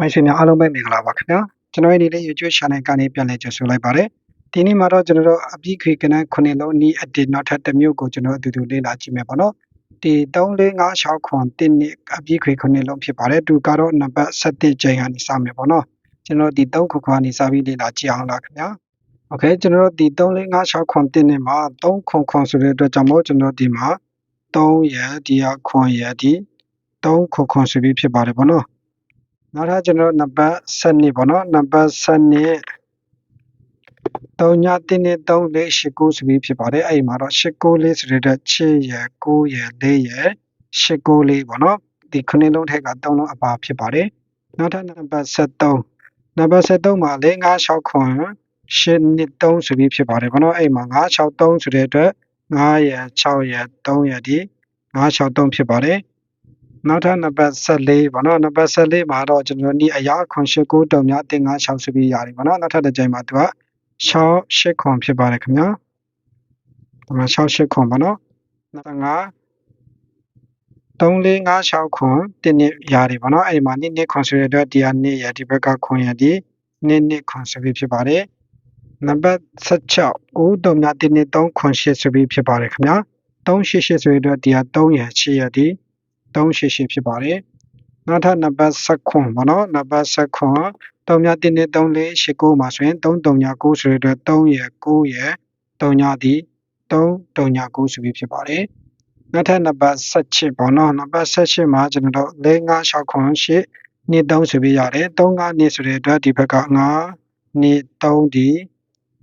မိတ်ဆွေများအားလုံးပဲမင်္ဂလာပါခင်ဗျာကျွန်တော်ရဲ့ဒီလေး YouTube channel ကနေပြန်လည်ကြိုဆိုလိုက်ပါတယ်ဒီနေ့မှာတော့ကျွန်တော်တို့အပြီးခွေကနန်းခုနှစ်လုံးနီးအတစ်နောက်ထပ်တစ်မျိုးကိုကျွန်တော်အတူတူလေ့လာကြည့်မယ်ပေါ့နော်ဒီ3456ခွန်တင်းနှစ်အပြီးခွေခုနှစ်လုံးဖြစ်ပါတယ်သူကတော့နံပါတ်7ချိန်ကနေစမယ်ပေါ့နော်ကျွန်တော်ဒီ3ခုခွန်ကနေစပြီးလေ့လာကြည့်အောင်လားခင်ဗျာโอเคကျွန်တော်တို့ဒီ3456ခွန်တင်းနှစ်မှာ3ခွန်ခွန်ဆိုတဲ့အတွက်ကြောင့်မို့ကျွန်တော်ဒီမှာ3ရဒီဟာခွန်ရဒီ3ခွန်ခွန်ဆိုပြီးဖြစ်ပါတယ်ပေါ့နော် နောက်ထပ်ကျွန်တော်နံပါတ်7ပေါ့နော်နံပါတ်7 3ညတင်းနဲ့3လေး8 9ဆိုပြီးဖြစ်ပါတယ်အဲ့ဒီမှာတော့8 9လေးဆိုတဲ့6ရယ်9ရယ်4ရယ်8 9လေးပေါ့နော်ဒီခုနှစ်လုံးထက်က3လုံးအပါဖြစ်ပါတယ်နောက်ထပ်နံပါတ်73နံပါတ်73မှာ4 5 6ခွန်8နှစ်3ဆိုပြီးဖြစ်ပါတယ်ပေါ့နော်အဲ့မှာ9 6 3ဆိုတဲ့အတွက်9ရယ်6ရယ်3ရယ်ဒီ9 6 3ဖြစ်ပါတယ် နောက်ထပ်နံပါတ်14ပေါ့နော်နံပါတ်14မှာတော့ကျွန်တော်ဒီအရာခွန်ရှိ9တုံများတင်9 6ဆိုပြီးရတယ်ပေါ့နော်နောက်ထပ်တစ်ကြိမ်မှာသူက6 8ခွန်ဖြစ်ပါတယ်ခင်ဗျာဒီမှာ6 8ခွန်ပေါ့နော်နောက်5 3 4 5 6ခွန်တင်းနှစ်ရတယ်ပေါ့နော်အဲ့ဒီမှာနှစ်နှစ်ခွန်ဆိုတဲ့အတွက်ဒီဟာနှစ်ရဒီဘက်ကခွန်ရဒီနှစ်နှစ်ခွန်ဆိုပြီးဖြစ်ပါတယ်နံပါတ်16 9တုံများတင်းနှစ်3ခွန်8ဆိုပြီးဖြစ်ပါတယ်ခင်ဗျာ388ဆိုတဲ့အတွက်ဒီဟာ3ရ8ရဒီ 388ဖြစ်ပါတယ်နောက်ထပ်နံပါတ်7ခွန်ပေါ့နော်နံပါတ်7ခွန်3မြတင်းနဲ့3လေး8 9မှာဆိုရင်3 3ည9ဆိုတဲ့အတွက်3ရယ်9ရယ်3ညဒီ3 3ည9ဆိုပြီးဖြစ်ပါတယ်နောက်ထပ်နံပါတ်16ပေါ့နော်နံပါတ်16မှာကျွန်တော်တို့4 5 6ခွန်8နှစ်3ဆိုပြီးရတယ်3 5နှစ်ဆိုတဲ့အတွက်ဒီဘက်က9နှစ်3ဒီ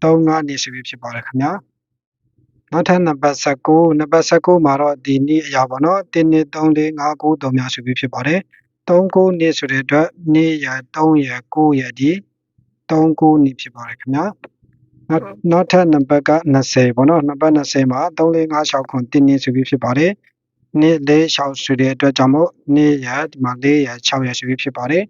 3 5နှစ်ဆိုပြီးဖြစ်ပါတယ်ခင်ဗျာ နောက်ထပ်နံပါတ်19နံပါတ်19မှာတော့ဒီနေ့အရာပေါ့နော်1 2 3 4 5 9 3များဆိုပြီးဖြစ်ပါတယ်3 9နှစ်ဆိုတဲ့အတွက်နေ့ရ3ရ9ရဒီ3 9နှစ်ဖြစ်ပါတယ်ခင်ဗျာနောက်နောက်ထပ်နံပါတ်က20ပေါ့နော်နံပါတ်20မှာ3 4 5 6ခွန်1နှစ်ဆိုပြီးဖြစ်ပါတယ်နေ့4 6ဆိုတဲ့အတွက်ကြောင့်မို့နေ့ရဒီမှာ4ရ6ရဆိုပြီးဖြစ်ပါတယ်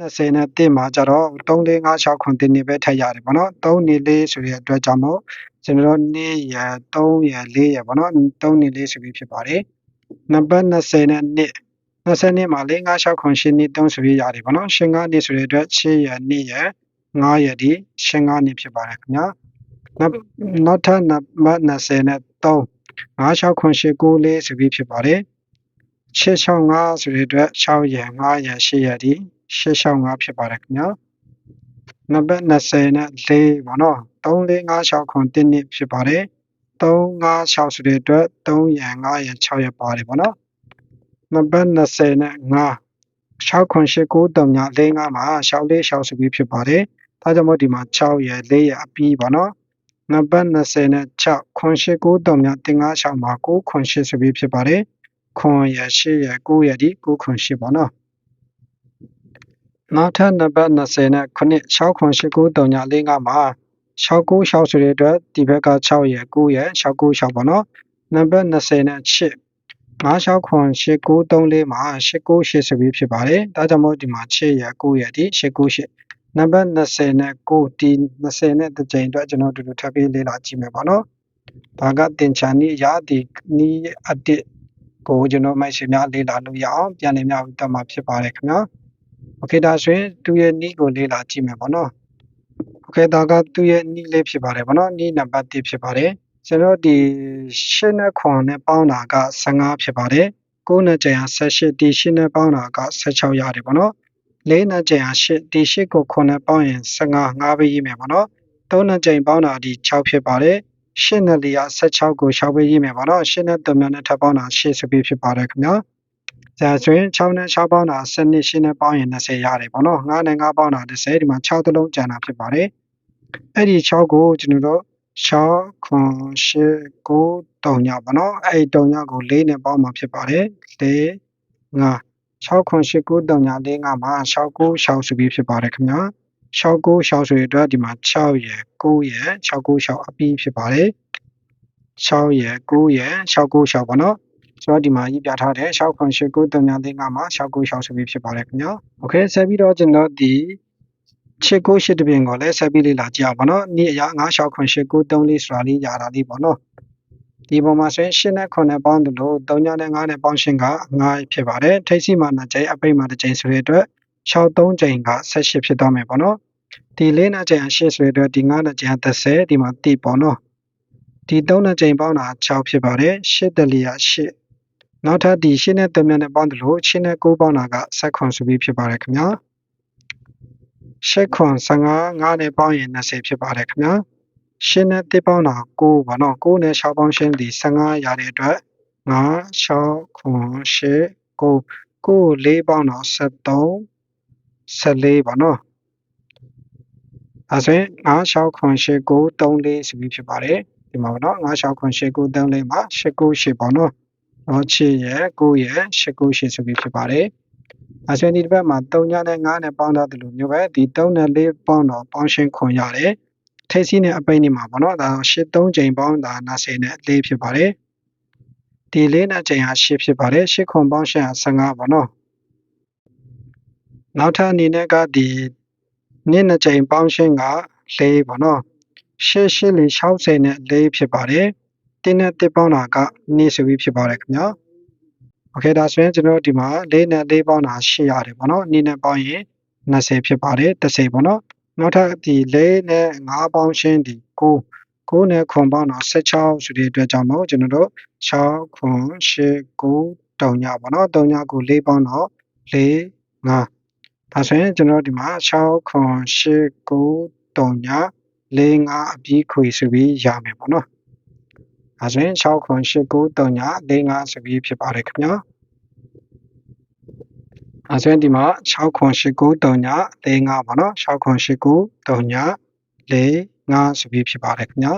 20နဲ့1မှာကျတော့3 4 5 6ခွန်1နှစ်ပဲထည့်ရတယ်ပေါ့နော်3နှစ်4ဆိုတဲ့အတွက်ကြောင့်မို့ ကျွန်တော်တို့နေ့ရ3ရ4ရပေါ့နော်3နှစ်4ဆိုပြီးဖြစ်ပါတယ်နံပါတ်20နဲ့1 20နှစ်မှာ4 5 6ခွန်8နှစ်3ဆိုပြီးရတယ်ပေါ့နော်8 5နှစ်ဆိုတဲ့အတွက်6ရ2ရ9ရဒီ8 5နှစ်ဖြစ်ပါတယ်ခင်ဗျာနောက်ထပ်နံပါတ်20နဲ့3 5 6ခွန်8 9လေးဆိုပြီးဖြစ်ပါတယ်6 6 5ဆိုတဲ့အတွက်6ရ9ရ8ရဒီ6 6 5ဖြစ်ပါတယ်ခင်ဗျာနံပါတ်20နဲ့4ပေါ့နော် 3 4 5 6ခွန်1နှစ်ဖြစ်ပါတယ်3 5 6ဆိုတဲ့အတွက်3ရ9ရ6ရပါတယ်ပေါ့နော်နံပါတ်20နဲ့5 6ခွန်8 9 3ည4 5မှာ6 4 6ဆိုပြီးဖြစ်ပါတယ်ဒါကြောင့်မို့ဒီမှာ6ရ4ရအပြီးပေါ့နော်နံပါတ်20နဲ့6ခွန်8 9 3ညတင်9 6မှာ9ခွန်8ဆိုပြီးဖြစ်ပါတယ်ခွန်ရ8ရ9ရဒီ9ခွန်8ပေါ့နော်နောက်ထပ်နံပါတ်20နဲ့9 6ခွန်8 9 3ည4 5မှာ 6 9 6ဆိုတဲ့အတွက်ဒီဘက်က6ရ9ရ6 9 6ပေါ့နော်နံပါတ်20နဲ့8 56ခွန်8934မှာ898ဆိုပြီးဖြစ်ပါတယ်။ဒါကြောင့်မို့ဒီမှာ6ရ9ရဒီ898နံပါတ်20နဲ့9ဒီ20နဲ့တစ်ကြိမ်အတွက်ကျွန်တော်တို့ထပ်ပြီးလေ့လာကြည့်မယ်ပေါ့နော်။ဒါကတင်ချာနီးရဒီနီးအတစ်ကိုကျွန်တော်မိုက်ရှင်များလေ့လာလို့ရအောင်ပြန်လည်များပြီးတော့မှာဖြစ်ပါတယ်ခင်ဗျာ။ Okay ဒါဆိုရင်သူရဲ့နီးကိုလေ့လာကြည့်မယ်ပေါ့နော်။ Okay ဒါကသူ့ရဲ့နီးလေးဖြစ်ပါတယ်ပေါ့နော်။နီးနံပါတ်1ဖြစ်ပါတယ်။ကျွန်တော်ဒီ8နဲ့9နဲ့ပေါင်းတာက15ဖြစ်ပါတယ်9နဲ့ကြံရ18ဒီ8နဲ့ပေါင်းတာက16ရတယ်ပေါ့နော်4နဲ့ကြံရ8ဒီ8ကို9နဲ့ပေါင်းရင်15 5ပဲရေးမယ်ပေါ့နော်3နဲ့ကြံပေါင်းတာဒီ6ဖြစ်ပါတယ်8နဲ့4က16ကို6ပဲရေးမယ်ပေါ့နော်8နဲ့3နဲ့ထပ်ပေါင်းတာ8ဆိုပြီးဖြစ်ပါတယ်ခင်ဗျာဒါဆိုရင်6နဲ့6ပေါင်းတာ7နဲ့8နဲ့ပေါင်းရင်20ရတယ်ပေါ့နော်9နဲ့9ပေါင်းတာ30ဒီမှာ6သလုံးကျန်တာဖြစ်ပါတယ် အဲ့ဒီ6ကိုကျွန်တော်တို့6ခွန်8 9 3ညပေါ့နော်အဲ့3ညကို4နဲ့ပေါင်းမှာဖြစ်ပါတယ်4 5 6ခွန်8 9 3ည4 5မှာ6 9 6ဆိုပြီးဖြစ်ပါတယ်ခင်ဗျာ6 9 6ဆိုရတဲ့ဒီမှာ6ရယ်9ရယ်6 9 6အပြီးဖြစ်ပါတယ်6ရယ်9ရယ်6 9 6ပေါ့နော်ဆိုတော့ဒီမှာရေးပြထားတယ်6ခွန်8 9 3ည4 5မှာ6 9 6ဆိုပြီးဖြစ်ပါတယ်ခင်ဗျာโอเคဆက်ပြီးတော့ကျွန်တော်ဒီ ချစ်ကိုရှစ်တပင်ကိုလည်းဆက်ပြီးလေ့လာကြည့်အောင်ပေါ့နော်နေ့အရာ9 6ခွန်8 9 3လေးဆိုတာလေးရတာလေးပေါ့နော်ဒီပုံမှာဆိုရင်8နဲ့9နဲ့ပေါင်းတယ်လို့3ညနဲ့9နဲ့ပေါင်းရှင်းက9ဖြစ်ပါတယ်ထိပ်စီမှာ2ကြိမ်အပိတ်မှာ2ကြိမ်ဆိုတဲ့အတွက်6 3ချိန်က18ဖြစ်သွားမယ်ပေါ့နော်ဒီ4နဲ့ချိန်8ဆိုတဲ့အတွက်ဒီ9နဲ့ချိန်30ဒီမှာတိပေါ့နော်ဒီ3နဲ့ချိန်ပေါင်းတာ6ဖြစ်ပါတယ်8တလီယာ8နောက်ထပ်ဒီ8နဲ့3နဲ့ပေါင်းတယ်လို့8နဲ့9ပေါင်းတာက7ခွန်ဆိုပြီးဖြစ်ပါတယ်ခင်ဗျာ 8ခွန်15 9နဲ့ပေါင်းရင်20ဖြစ်ပါတယ်ခင်ဗျာ8နဲ့1ပေါင်းတာ9ပေါ့နော်9နဲ့6ပေါင်းရှင်းဒီ15ရတဲ့အတွက်9 6ခွန်8 9 9 4ပေါင်းတော့73 14ပေါ့နော်အဲဆိုရင်9 6ခွန်8 9 3 4ဆိုပြီးဖြစ်ပါတယ်ဒီမှာပေါ့နော်9 6ခွန်8 9 3 4မှာ8 9 8ပေါ့နော်တော့6ရဲ့9ရဲ့8 9 8ဆိုပြီးဖြစ်ပါတယ် အဲဆိုရင်ဒီတစ်ပတ်မှာ3ညနဲ့9နဲ့ပေါင်းထားတယ်လို့မျိုးပဲဒီ3နဲ့4ပေါင်းတော့ပေါင်းရှင်းခွန်ရတယ်ထိပ်စီးနဲ့အပိတ်နေမှာပေါ့နော်ဒါတော့8 3ချိန်ပေါင်းတာ20နဲ့4ဖြစ်ပါတယ်ဒီ4နဲ့ချိန်ဟာ8ဖြစ်ပါတယ်8ခွန်ပေါင်းရှင်းဟာ15ပေါ့နော်နောက်ထပ်အနေနဲ့ကဒီနှစ်နှစ်ချိန်ပေါင်းရှင်းက၄ပေါ့နော်ရှစ်ရှစ်လေး60နဲ့၄ဖြစ်ပါတယ်တင်းနဲ့တစ်ပေါင်းတာက2ဆိုပြီးဖြစ်ပါတယ်ခင်ဗျာ โอเคဒါဆိုရင်ကျွန်တော်ဒီမှာ၄နဲ့၄ပေါင်းတာ8ရတယ်ပေါ့နော်2နဲ့ပေါင်းရင်20ဖြစ်ပါတယ်30ပေါ့နော်နောက်ထပ်ဒီ၄နဲ့5ပေါင်းရှင်းဒီ9 9နဲ့ခွန်ပေါင်းတော့16ဆိုတဲ့အတွက်ကြောင့်မို့ကျွန်တော်တို့6ခွန်8 9တုံညပေါ့နော်တုံညကို4ပေါင်းတော့4 5ဒါဆိုရင်ကျွန်တော်ဒီမှာ6ခွန်8 9တုံည4 5အပြီးခွေဆိုပြီးရမယ်ပေါ့နော် ဒါဆိုရင်6ခွန်8 9တုံည4 5ဆိုပြီးဖြစ်ပါတယ်ခင်ဗျာအဲဆိုရင်ဒီမှာ6ခွန်8 9တုံည4 5ပေါ့နော်6ခွန်8 9တုံည4 5ဆိုပြီးဖြစ်ပါတယ်ခင်ဗျာ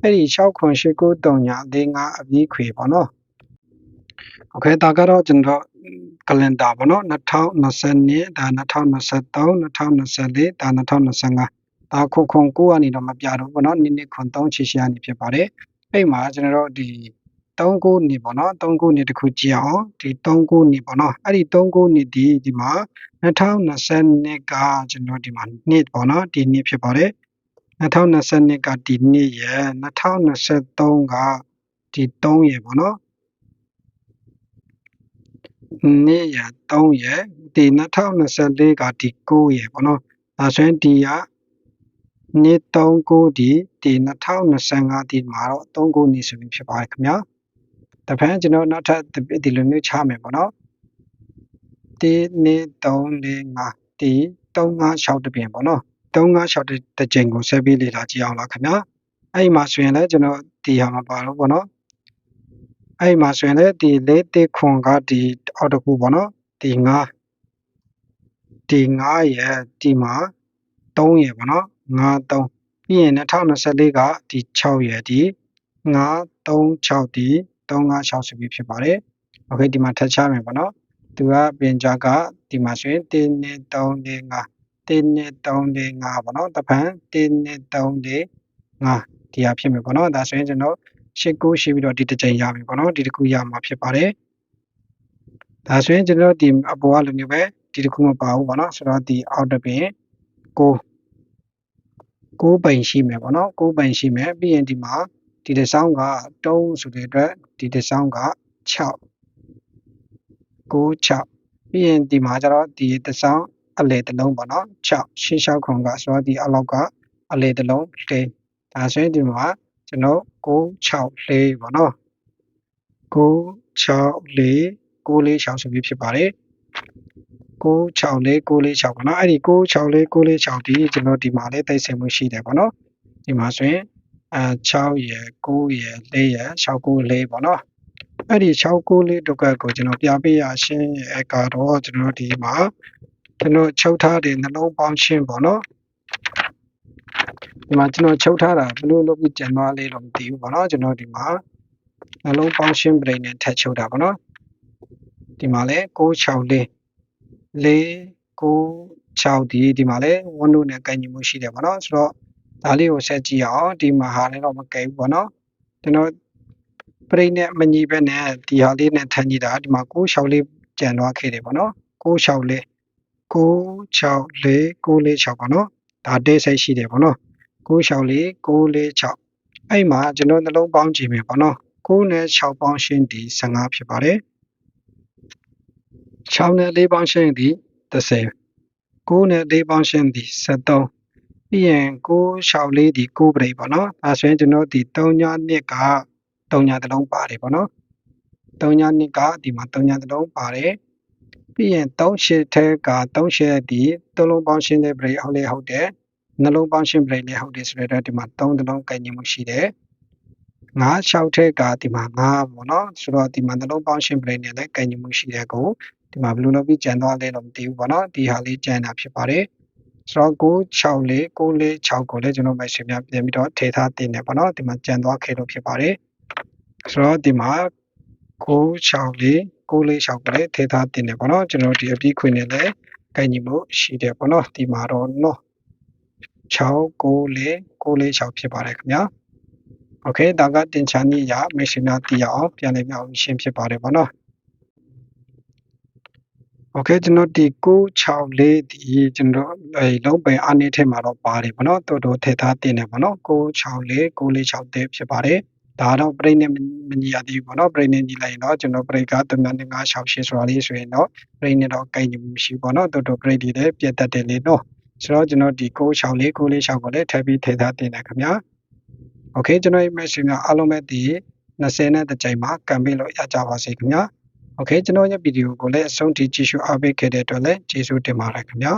အဲ့ဒီ6ခွန်8 9တုံည4 5အပြီးခွေပေါ့နော်โอเคဒါကတော့ကျွန်တော်ကလန်ဒါပေါ့နော်2022ဒါ2023 2024ဒါ2025ဒါခုခု9ကနေတော့မပြတော့ဘောနော်နိနစ်ခွန်3ချီရှိရနေဖြစ်ပါတယ် အဲ့မှာကျွန်တော်တို့ဒီ3ခုနေပေါ့နော်3ခုနေတခုကြည့်အောင်ဒီ3ခုနေပေါ့နော်အဲ့ဒီ3ခုနေဒီဒီမှာ2022ကကျွန်တော်ဒီမှာနှစ်ပေါ့နော်ဒီနှစ်ဖြစ်ပါတယ်2022ကဒီနှစ်ရယ်2023ကဒီ3ရယ်ပေါ့နော်နှစ်ရ3ရဒီ2024ကဒီ9ရပေါ့နော်ဒါဆိုရင်ဒီက နှစ်39ဒီဒီ2025ဒီမှာတော့39နှစ်ဆိုပြီးဖြစ်ပါတယ်ခင်ဗျာတဖန်ကျွန်တော်နောက်ထပ်ဒီလိုမျိုးချမယ်ပေါ့နော်ဒီနှစ်3 4 5ဒီ356တပြင်ပေါ့နော်356တစ်ကြိမ်ကိုဆက်ပြီးလေ့လာကြည့်အောင်လားခင်ဗျာအဲ့ဒီမှာဆိုရင်လည်းကျွန်တော်ဒီဟာမှာပါတော့ပေါ့နော်အဲ့မှာဆိုရင်လည်းဒီလေးတစ်ခွန်ကဒီအောက်တစ်ခုပေါ့နော်ဒီ9ဒီ9ရဲ့ဒီမှာ3ရဲ့ပေါ့နော် 9 3ပြီးရင်2024ကဒီ6ရဲ့ဒီ9 3 6ဒီ356ဆိုပြီးဖြစ်ပါတယ်โอเคဒီမှာထပ်ချမယ်ပေါ့နော်သူကပြင်ကြကဒီမှာဆိုရင်1 2 3 4 5 1 2 3 4 5ပေါ့နော်တပံ1 2 3 4 5ဒီဟာဖြစ်မယ်ပေါ့နော်ဒါဆိုရင်ကျွန်တော်ရှစ်ကိုရှိပြီးတော့ဒီတစ်ချိန်ရပြီပေါ့နော်ဒီတစ်ခုရမှာဖြစ်ပါတယ်ဒါဆိုရင်ကျွန်တော်ဒီအပေါ်ကလိုမျိုးပဲဒီတစ်ခုမပါဘူးပေါ့နော်ဆိုတော့ဒီအောက်တပင်ကို ကိုပိန်ရှိမယ်ပေါ့နော်ကိုပိန်ရှိမယ်ပြီးရင်ဒီမှာဒီတစ်ဆောင်ကတုံးဆိုတဲ့အတွက်ဒီတစ်ဆောင်က6 9 6ပြီးရင်ဒီမှာကျတော့ဒီတစ်ဆောင်အလေတစ်လုံးပေါ့နော်6 6 6ခွန်ကဆိုတော့ဒီအလောက်ကအလေတစ်လုံးလေးဒါဆိုရင်ဒီမှာကျွန်တော်964ပေါ့နော်964 946ဆိုပြီးဖြစ်ပါတယ် 964 946ပေါ့နော်အဲ့ဒီ964 946ဒီကျွန်တော်ဒီမှာလေးသိစိတ်မှုရှိတယ်ပေါ့နော်ဒီမှာဆိုရင်အဲ6ရယ်9ရယ်4ရယ်694ပေါ့နော်အဲ့ဒီ694ဒုက္ခကိုကျွန်တော်ပြပေးရရှင်းရဲ့ကတော့ကျွန်တော်ဒီမှာကျွန်တော်ချုပ်ထားတဲ့နှလုံးပေါင်းရှင်းပေါ့နော်ဒီမှာကျွန်တော်ချုပ်ထားတာဘယ်လိုလုပ်ပြီးကျန်သွားလဲတော့မသိဘူးပေါ့နော်ကျွန်တော်ဒီမှာနှလုံးပေါင်းရှင်းပရိနဲ့ထပ်ချုပ်တာပေါ့နော်ဒီမှာလဲ664 4 9 6ဒီဒီမှာလဲဝန်းတို့နဲ့ကင်ညီမှုရှိတယ်ပေါ့နော်ဆိုတော့ဒါလေးကိုဆက်ကြည့်အောင်ဒီမှာဟာလည်းတော့မကဲဘူးပေါ့နော်ကျွန်တော်ပရိနဲ့မညီဘဲနဲ့ဒီဟာလေးနဲ့ထပ်ညီတာဒီမှာ664လေးကျန်သွားခဲ့တယ်ပေါ့နော်664 664 946ပေါ့နော်ဒါတေးစိတ်ရှိတယ်ပေါ့နော်964 946အဲ့မှာကျွန်တော်နှလုံးပေါင်းကြည့်မယ်ပေါ့နော်9နဲ့6ပေါင်းရှင်းဒီ15ဖြစ်ပါတယ် 6နဲ့4ပေါင်းရှင်းဒီ30 9နဲ့4ပေါင်းရှင်းသည်73ပြီးရင်964ဒီ9ပရိပေါ့နော်အဲဆိုရင်ကျွန်တော်ဒီ3ညနှစ်က3ညတစ်လုံးပါတယ်ပေါ့နော်3ညနှစ်ကဒီမှာ3ညတစ်လုံးပါတယ်ပြီးရင်38ထဲက38ဒီ3လုံးပေါင်းရှင်းတဲ့ပရိဟုတ်လေဟုတ်တယ်နှလုံးပေါင်းရှင်းပရိလည်းဟုတ်တယ်ဆိုတော့ဒီမှာ3တစ်လုံးကင်ညမှုရှိတယ်9 6ထဲကဒီမှာ9ပေါ့နော်ဆိုတော့ဒီမှာနှလုံးပေါင်းရှင်းပရိနဲ့လည်းကင်ညမှုရှိတဲ့ကို ဒီမှာဘယ်လိုလုပ်ပြီးကြံသွားလဲတော့မသိဘူးပေါ့နော်ဒီဟာလေးကြံတာဖြစ်ပါတယ်ဆိုတော့964 946ကိုလည်းကျွန်တော်မရှိများပြန်ပြီးတော့ထည့်ထားတင်တယ်ပေါ့နော်ဒီမှာကြံသွားခဲ့လို့ဖြစ်ပါတယ်ဆိုတော့ဒီမှာ964 946ကိုလည်းထည့်ထားတင်တယ်ပေါ့နော်ကျွန်တော်ဒီအပြီးခွင့်နဲ့လည်းကိုင်ညီမှုရှိတယ်ပေါ့နော်ဒီမှာတော့နော်694 946ဖြစ်ပါတယ်ခင်ဗျာโอเคဒါကတင်ချာနည်းရမရှိများတည်ရအောင်ပြန်လည်ပြောင်းရှင်းဖြစ်ပါတယ်ပေါ့နော် โอเคကျွန်တော်ဒီ664ဒီကျွန်တော်အဲလုံးပင်အနေထဲမှာတော့ပါတယ်ဗောနော်တော်တော်ထည့်ထားတင်တယ်ဗောနော်664 946တဲ့ဖြစ်ပါတယ်ဒါတော့ပြိနေမညီရသေးဘူးဗောနော်ပြိနေညီလိုက်ရင်တော့ကျွန်တော်ပြိက3568ဆိုတာလေးဆိုရင်တော့ပြိနေတော့ကိုင်ညီမရှိဗောနော်တော်တော်ပြိဒီလည်းပြတ်တတ်တယ်လေနော်ဆိုတော့ကျွန်တော်ဒီ664 946ကိုလည်းထည့်ပြီးထည့်ထားတင်တယ်ခင်ဗျာโอเคကျွန်တော်ရဲ့ message များအားလုံးပဲဒီ20နဲ့တစ်ကြိမ်မှာကံပေးလို့ရကြပါစေခင်ဗျာ โอเคကျွန်တော်ရဲ့ဗီဒီယိုကိုလည်းအဆုံးထိကြည့်ရှုအားပေးခဲ့တဲ့အတွက်လည်းကျေးဇူးတင်ပါတယ်ခင်ဗျာ